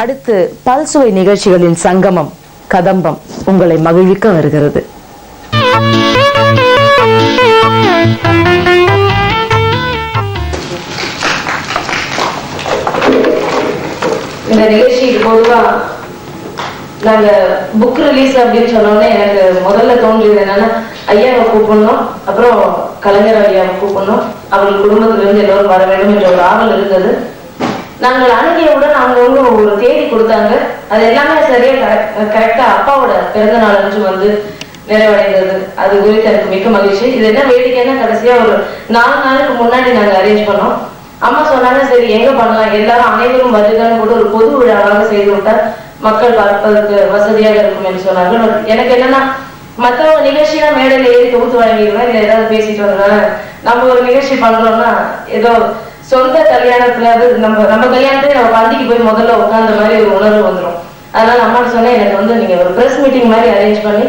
அடுத்து பல்சுவை நிகழ்ச்சிகளின் சங்கமம் கதம்பம் உங்களை மகிழ்விக்க வருகிறது. இந்த நிகழ்ச்சிக்கு பொதுவா நாங்க புக் ரிலீஸ் அப்படின்னு சொன்னோடனே எனக்கு முதல்ல தோன்றியது என்னன்னா ஐயாவை கூப்பிடணும் அப்புறம் கலைஞர் ஐயாவை கூப்பிடணும் அவர்கள் குடும்பத்துல இருந்து எல்லோரும் வர வேண்டும் என்ற ஒரு ஆவல் இருந்தது. நாங்கள் அணுகியவுடன் அவங்க வந்து ஒரு தேதி கொடுத்தாங்க. அது எல்லாமே சரியா கரெக்டா அப்பாவோட பிறந்த நாள் அன்று வந்து நிறைவடைந்தது. அது குறித்து எனக்கு மிக்க மகிழ்ச்சி. இது என்ன வேடிக்கைன்னா கடைசியா ஒரு நாலு நாளுக்கு முன்னாடி நாங்க அரேஞ்ச் பண்ணோம். அம்மா சொன்னாங்க சரி எங்க பண்ணலாம்? எல்லாரும் அனைவரும் வருகன்னு கூட ஒரு பொது விழாவாக செய்து விட்டால் மக்கள் பார்ப்பதற்கு வசதியாக இருக்கும் என்று சொன்னார்கள். எனக்கு என்னன்னா மத்தவங்க நிகழ்ச்சினா மேடையில ஏறி தொகுத்து வழங்கிடுவேன் இல்ல ஏதாவது பேசிட்டு வந்தேன் நம்ம ஒரு நிகழ்ச்சி பண்றோம்னா ஏதோ சொந்த கல்யாணத்துல அது நம்ம நம்ம கல்யாணத்துல நம்ம பந்திக்கு போய் முதல்ல உட்கார்ந்த மாதிரி ஒரு உணர்வு வந்துரும். அதனால அம்மாட்ட சொன்னேன் எனக்கு வந்து நீங்க ஒரு ப்ரெஸ் மீட்டிங் மாதிரி அரேஞ்ச் பண்ணி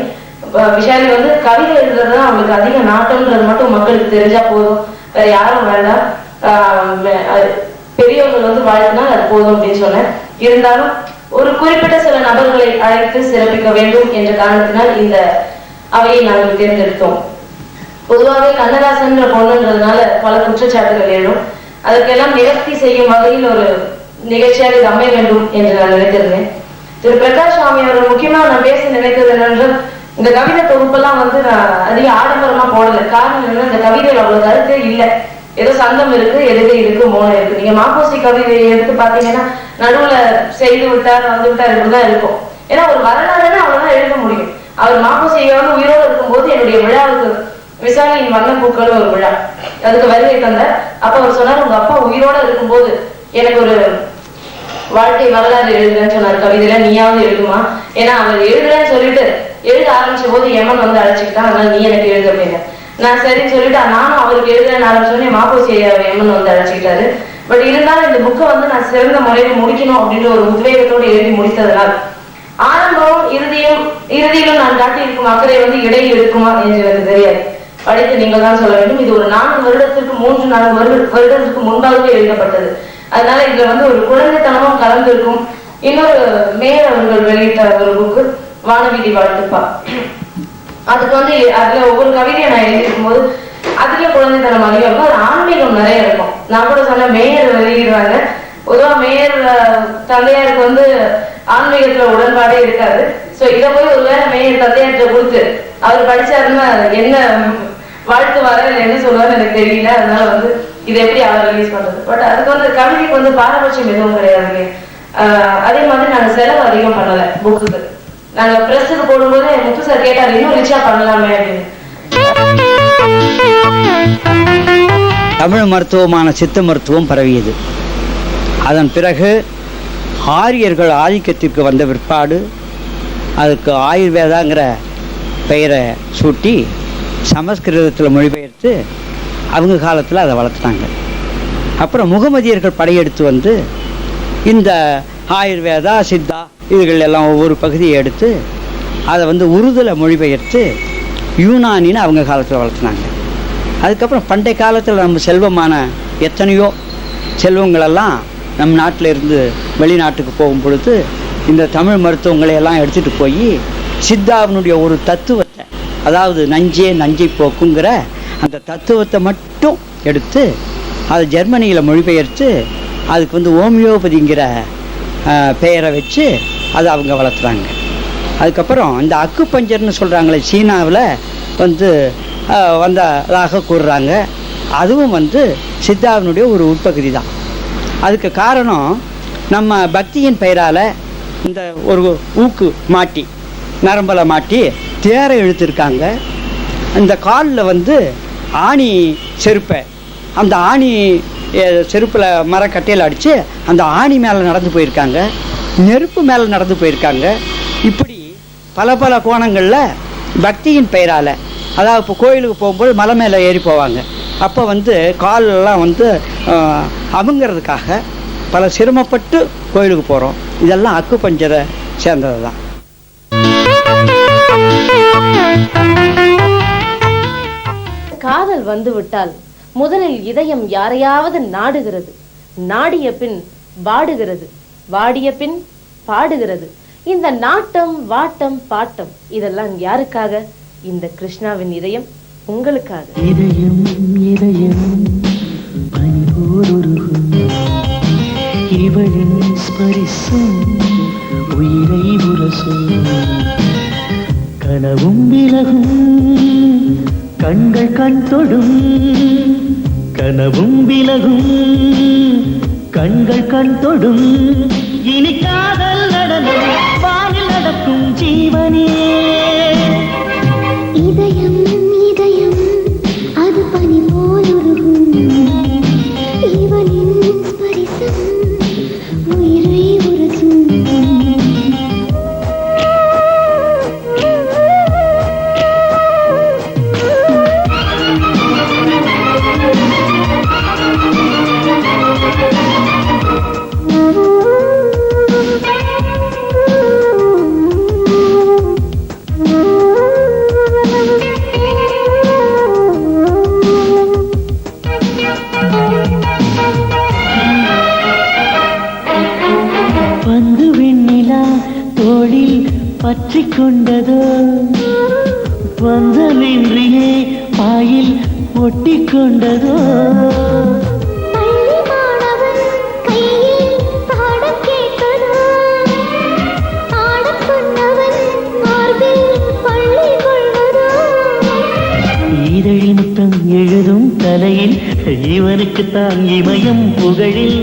விஷாலி வந்து கவிதை எழுதுறது தான் அவங்களுக்கு அதிக நாட்டம்ன்றது மட்டும் மக்களுக்கு தெரிஞ்சா போதும். வேற யாரும் வேண்டாம். பெரியவங்க வந்து வாழ்த்தினா அது போதும் அப்படின்னு சொன்னேன். இருந்தாலும் ஒரு குறிப்பிட்ட சில நபர்களை அழைத்து சிறப்பிக்க வேண்டும் என்ற காரணத்தினால் இந்த அவையை நாங்கள் தேர்ந்தெடுத்தோம். பொதுவாகவே கண்ணதாசன்ற பொண்ணுன்றதுனால பல குற்றச்சாட்டுகள் எழும். அதற்கெல்லாம் நிவர்த்தி செய்யும் வகையில் ஒரு நிகழ்ச்சியாக இது அமைய வேண்டும் என்று நான் நினைத்திருந்தேன். திரு. பிரகாஷ் சுவாமி அவர்கள் முக்கியமா நான் பேச நினைத்தது என்னென்றால் இந்த கவிதை தொகுப்பெல்லாம் வந்து நான் அதிக ஆடம்பரமா போடல. காரணம் என்னன்னா இந்த கவிதையில் அவ்வளவு கருத்தே இல்லை. ஏதோ சந்தம் இருக்கு எழுதி இருக்கு மோனம் இருக்கு. நீங்க மாப்போசி கவிதையை எடுத்து பாத்தீங்கன்னா நடுவுல செய்து விட்டார் வந்து விட்டார் இப்படிதான் இருக்கும். ஏன்னா ஒரு வரலாறுன்னு அவ்வளவுதான் எழுத முடியும். அவர் மாப்போசியோடு உயிரோடு இருக்கும்போது என்னுடைய விழாவுக்கு விசாலியின் வண்ணப்பூக்கள் ஒரு விழா. அதுக்கு வருகை தந்தார். அப்ப அவர் சொன்னார் உங்க அப்பா உயிரோட இருக்கும்போது எனக்கு ஒரு வாழ்க்கை வரலாறு எழுதுறேன்னு சொன்னார் கவிதையில நீயாவது எழுதுமா? ஏன்னா அவர் எழுதுறேன்னு சொல்லிட்டு எழுத ஆரம்பிச்ச போது எமன் வந்து அழைச்சிக்கிட்டான் அதனால நீ எனக்கு எழுத அப்படின்னு. நான் சரின்னு சொல்லிட்டு நானும் அவருக்கு எழுதுறேன்னு ஆரம்பிச்சோடனே மாப்போசி ஐயா எமன் வந்து அழைச்சிக்கிட்டாரு. பட் இருந்தாலும் இந்த புக்கை வந்து நான் சிறந்த முறையில முடிக்கணும் அப்படின்ற ஒரு உத்வேகத்தோடு எழுதி முடித்ததனால் ஆரம்பமும் இறுதியும் இறுதியிலும் நான் காட்டியிருக்கும் அக்கறை வந்து இடையில் இருக்குமா என்று எனக்கு தெரியாது. படித்து நீங்கள் தான் சொல்ல வேண்டும். இது ஒரு நான்கு வருடத்திற்கு மூன்று நான்கு வருட வருடத்திற்கு முன்பாகவே எழுதப்பட்டது. அதனால இதுல வந்து ஒரு குழந்தைத்தனமும் கலந்திருக்கும். இன்னொரு மேயர் அவர்கள் வெளியிட்ட ஒரு புக்கு வானவீதி வாழ்த்துப்பா. அதுக்கு வந்து அதுல ஒவ்வொரு கவிதையை நான் எழுதியிருக்கும் போது அதுல குழந்தைத்தனம் அதிகம் இருக்கும் அது ஆன்மீகம் நிறைய இருக்கும். நான் கூட சொன்ன மேயர் வெளியிடுறாங்க. பொதுவா மேயர் தந்தையாருக்கு வந்து ஆன்மீகத்துல உடன்பாடே இருக்காது. சோ இத போய் ஒருவேளை மேயர் தந்தையார்கிட்ட கொடுத்து அவர் படிச்சாருன்னா என்ன வாழ்த்து வர இல்லை என்ன சொல்லுவாருன்னு எனக்கு தெரியல. அதனால வந்து இதை எப்படி அவர் ரிலீஸ் பண்றது? பட் அதுக்கு வந்து கவிதைக்கு வந்து பாரபட்சம் எதுவும் கிடையாதுங்க. அதே மாதிரி நாங்க செலவு அதிகம் பண்ணல புக்குக்கு நாங்க பிரஸ்ஸுக்கு போடும்போது முத்து சார் கேட்டாரு இன்னும் ரிச்சா பண்ணலாமே அப்படின்னு. தமிழ் மருத்துவமான சித்த மருத்துவம் பரவியது. அதன் பிறகு ஆரியர்கள் ஆதிக்கத்திற்கு வந்த பிற்பாடு அதுக்கு ஆயுர்வேதாங்கிற பெயரை சூட்டி சமஸ்கிருதத்தில் மொழிபெயர்த்து அவங்க காலத்தில் அதை வளர்த்துனாங்க அப்புறம் முகமதியர்கள் படையெடுத்து வந்து இந்த ஆயுர்வேதா சித்தா இதுகள் எல்லாம் ஒவ்வொரு பகுதியை எடுத்து அதை வந்து உருதில் மொழிபெயர்த்து யூனானின்னு அவங்க காலத்தில் வளர்த்துனாங்க. அதுக்கப்புறம் பண்டைய காலத்தில் நம்ம செல்வமான எத்தனையோ செல்வங்களெல்லாம் நம் நாட்டில் இருந்து வெளிநாட்டுக்கு போகும் பொழுது இந்த தமிழ் மருத்துவங்களை எல்லாம் எடுத்துகிட்டு போய் சித்தாவினுடைய ஒரு தத்துவத்தை அதாவது நஞ்சே நஞ்சை போக்குங்கிற அந்த தத்துவத்தை மட்டும் எடுத்து அதை ஜெர்மனியில் மொழிபெயர்த்து அதுக்கு வந்து ஓமியோபதிங்கிற பெயரை வச்சு அதை அவங்க வளர்த்துறாங்க. அதுக்கப்புறம் இந்த அக்கு பஞ்சர்னு சொல்கிறாங்களே சீனாவில் வந்து வந்ததாக கூறுறாங்க. அதுவும் வந்து சித்தாவினுடைய ஒரு உட்பகுதி தான் அதுக்கு காரணம் நம்ம பக்தியின் பெயரால் இந்த ஒரு ஊக்கு மாட்டி நரம்பில் மாட்டி தேரை இழுத்துருக்காங்க. அந்த காலில் வந்து ஆணி செருப்பை அந்த ஆணி செருப்பில் மரக்கட்டையில் அடித்து அந்த ஆணி மேலே நடந்து போயிருக்காங்க. நெருப்பு மேலே நடந்து போயிருக்காங்க. இப்படி பல பல கோணங்களில் பக்தியின் பெயரால் அதாவது இப்போ கோயிலுக்கு போகும்போது மலை மேலே ஏறி போவாங்க. அப்போ வந்து காலெல்லாம் வந்து அமுங்கிறதுக்காக பல சிரமப்பட்டு கோயிலுக்கு போகிறோம் இதெல்லாம் அக்கு பஞ்சரை சேர்ந்தது தான் காதல் வந்து விட்டால் முதலில் இதயம் யாரையாவது நாடுகிறது. நாடிய பின் வாடுகிறது. வாடிய பின் பாடுகிறது. இந்த நாட்டம் வாட்டம் பாட்டம் இதெல்லாம் யாருக்காக? இந்த கிருஷ்ணாவின் இதயம் உங்களுக்காக. இதயம் இதயம் இவளின் ஸ்பரிசம் உயிரை உரசும். கனவும் விலகும் கண்கள் கண் தொடும் கனவும் விலகும் கண்கள் கண் தொடும் இனி காதல் நடனம் வானில் நடக்கும் ஜீவனே இதயம் இதயம் கேட்பதோ ஆடச் சொன்னவன் மார்பில் பள்ளி கொள்வதோ இதழில் முத்தம் எழுதும் தலையில் இவனுக்கு தான் இமயம் புகழில்.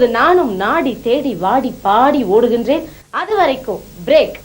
இப்போது நானும் நாடி தேடி வாடி பாடி ஓடுகின்றேன். அது வரைக்கும் பிரேக்